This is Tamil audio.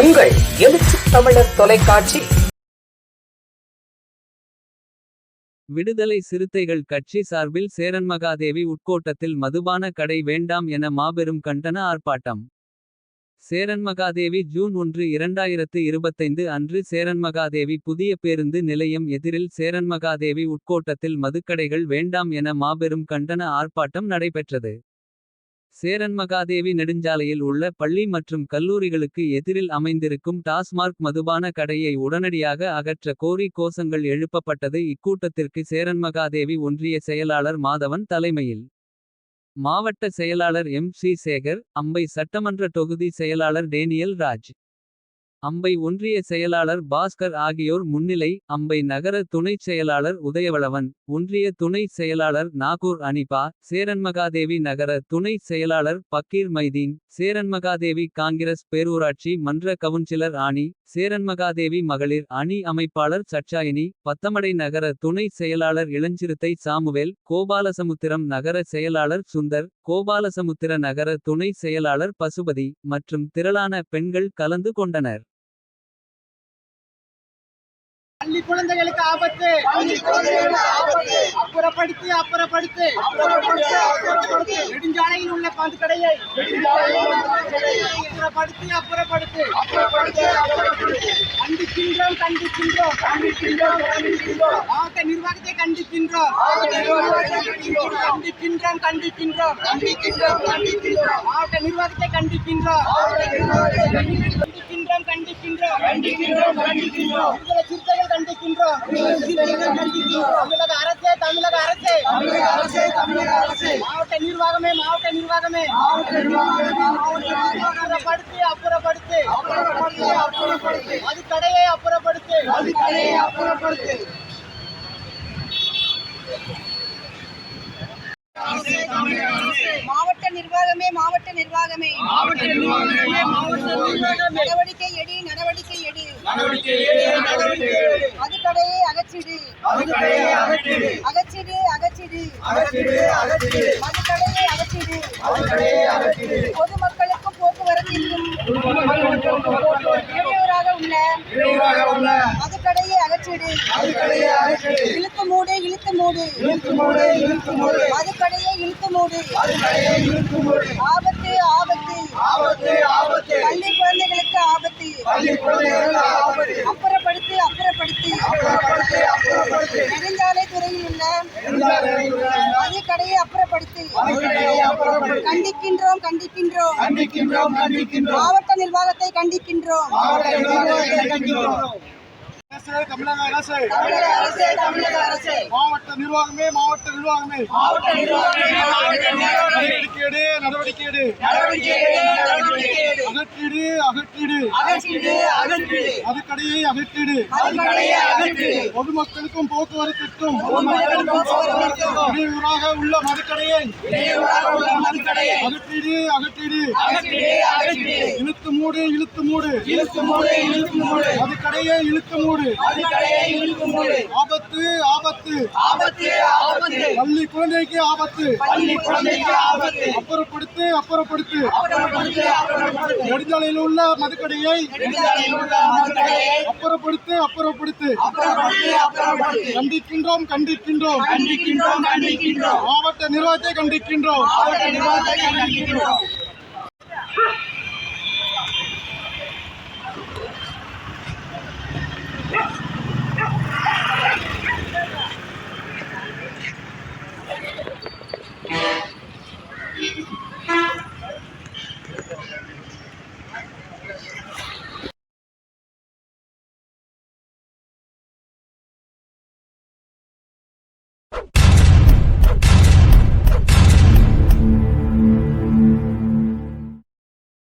உங்கள் எழுச்சி தமிழர் தொலைக்காட்சி விடுதலை சிறுத்தைகள் கட்சி சார்பில் சேரன்மகாதேவி உட்கோட்டத்தில் மதுபான கடை வேண்டாம் என மாபெரும் கண்டன ஆர்ப்பாட்டம். சேரன்மகாதேவி ஜூன் ஒன்று இரண்டாயிரத்து இருபத்தைந்து அன்று சேரன்மகாதேவி புதிய பேருந்து நிலையம் எதிரில் சேரன்மகாதேவி உட்கோட்டத்தில் மதுக்கடைகள் வேண்டாம் என மாபெரும் கண்டன ஆர்ப்பாட்டம் நடைபெற்றது. சேரன்மகாதேவி நெடுஞ்சாலையில் உள்ள பள்ளி மற்றும் கல்லூரிகளுக்கு எதிரில் அமைந்திருக்கும் டாஸ்மார்க் மதுபான கடையை உடனடியாக அகற்ற கோரி கோஷங்கள் எழுப்பப்பட்டது இக்கூட்டத்திற்கு சேரன்மகாதேவி ஒன்றிய செயலாளர் மாதவன் தலைமையில். மாவட்ட செயலாளர் எம் சி சேகர் அம்பை சட்டமன்ற தொகுதி செயலாளர் டேனியல் ராஜ். அம்பை ஒன்றிய செயலாளர் பாஸ்கர் ஆகியோர் முன்னிலை அம்பை நகர துணைச் செயலாளர் உதயவளவன். ஒன்றிய துணை செயலாளர் நாகூர் அனிபா சேரன்மகாதேவி நகர துணை செயலாளர் பக்கீர் மைதீன். சேரன்மகாதேவி காங்கிரஸ் பேரூராட்சி மன்ற கவுன்சிலர் ஆணி சேரன்மகாதேவி மகளிர் அணி அமைப்பாளர் சச்சாயினி பத்தமடை நகர துணை செயலாளர் இளஞ்சிறுத்தை சாமுவேல். கோபாலசமுத்திரம் நகர செயலாளர் சுந்தர். கோபாலசமுத்திர நகர துணை செயலாளர் பசுபதி. மற்றும் திரளான பெண்கள் கலந்து கொண்டனர். பள்ளி குழந்தைகளுக்கு ஆபத்து. அப்புறப்படுத்து அப்புறப்படுத்து. நெடுஞ்சாலையில் உள்ள பந்து கடையை அப்புறப்படுத்து அப்புறப்படுத்து. கண்டிக்கின்றோம் கண்டிக்கின்றோம். மாவட்ட நிர்வாகத்தை கண்டிக்கின்றோம். கண்டிக்கின்றோம். கண்டிக்கின்றோம் மாவட்ட நிர்வாகத்தை கண்டிக்கின்றோம். கண்டிக்கின்றோம் கண்டிக்கின்றோம். விடுதலை சிறுத்தைகள் கண்டிக்கின்றோம். தமிழக அரசே தமிழக அரசே. தமிழக அரசே தமிழக அரசே. மாவட்ட நிர்வாகமே மாவட்ட நிர்வாகமே. அப்புறப்படுத்து அப்புறப்படுத்து அப்புறப்படுத்து. அது கடையை அப்புறப்படுத்து. அது கடையை அப்புறப்படுத்து மாவட்ட நிர்வாகமே மாவட்ட நிர்வாகமே. மாவட்ட நிர்வாகமே மாவட்ட நிர்வாகமே. நடவடிக்கை எடு மதுக்கடையை அகற்றிடு அதுக்கடையை அகற்றிடு. அகற்றிடு அகற்றிடு அகற்றிடு, அகற்றிடு. மதுக்கடையை அகற்றிடு அதுக்கடையை அகற்றிடு. பொதுமக்களுக்கும் போக்குவரத்திற்கும் இடையூறாக உள்ள இடையூறாக உள்ள மதுக்கடையை அகற்றிடு அதுக்கடையை அகற்றிடு. இழுத்து மூடு இழுத்து மூடு இழுத்து மூடு, இழுத்து மூடு. மதுக்கடையை இழுத்து மூடு அதுக்கடையை இழுத்து மூடு. ஆபத்து ஆபத்து ஆபத்து, ஆபத்து. பள்ளி குழந்தைகளுக்கு ஆபத்து பள்ளி குழந்தைகளுக்கு ஆபத்து. அப்புறப்படுத்து அப்புறப்படுத்து அப்புறப்படுத்து, அப்புறப்படுத்து. நெடுஞ்சாலை துறையில் உள்ள மது கடையை அப்புறப்படுத்து. கண்டிக்கின்றோம் கண்டிக்கின்றோம். கண்டிக்கின்றோம் கண்டிக்கின்றோம். மாவட்ட நிர்வாகத்தை கண்டிக்கின்றோம். மாவட்ட நிர்வாகத்தை கண்டிக்கின்றோம். அரசு, தமிழக அரசு தமிழக அரசே தமிழக அரசே. மாவட்ட நிர்வாகமே மாவட்ட நிர்வாகமே. மாவட்ட நிர்வாகமே மாவட்ட நிர்வாகமே. நடவடிக்கை எடு நடவடிக்கை எடு நடவடிக்கை எடு, நடவடிக்கை எடு. அகற்றிடு அகற்றிடு. அகற்றிடு அகற்றிடு. அதுக்கடையை அகற்றிடு. அகற்றிடு பொதுமக்களுக்கும் போக்குவரத்திற்கும் இடையூறாக உள்ள மதுக்கடையை இடையூறாக உள்ள மதுக்கடையை அகற்றிடு அகற்றிடு. அகற்றிடு அகற்றிடு. மூடு இழுத்து மூடு. இழுத்து மூடு இழுத்து மூடு. மதுக்கடையை இழுத்து மூடு. மதுக்கடையை இழுத்து மூடு. ஆபத்து ஆபத்து. ஆபத்து ஆபத்து. பள்ளி குழந்தைக்கு ஆபத்து. பள்ளி குழந்தைக்கு ஆபத்து. அப்புறப்படுத்து அப்புறப்படுத்து. நெடுஞ்சாலையில் உள்ள மதுக்கடையை நெடுஞ்சாலையில் உள்ள மதுக்கடையை அப்புறப்படுத்து அப்புறப்படுத்து. அப்புறப்படுத்து அப்புறப்படுத்து. கண்டிக்கின்றோம் கண்டிக்கின்றோம். கண்டிக்கின்றோம் கண்டிக்கின்றோம். மாவட்ட நிர்வாகத்தை கண்டிக்கின்றோம். மாவட்ட நிர்வாகத்தை கண்டிக்கின்றோம்.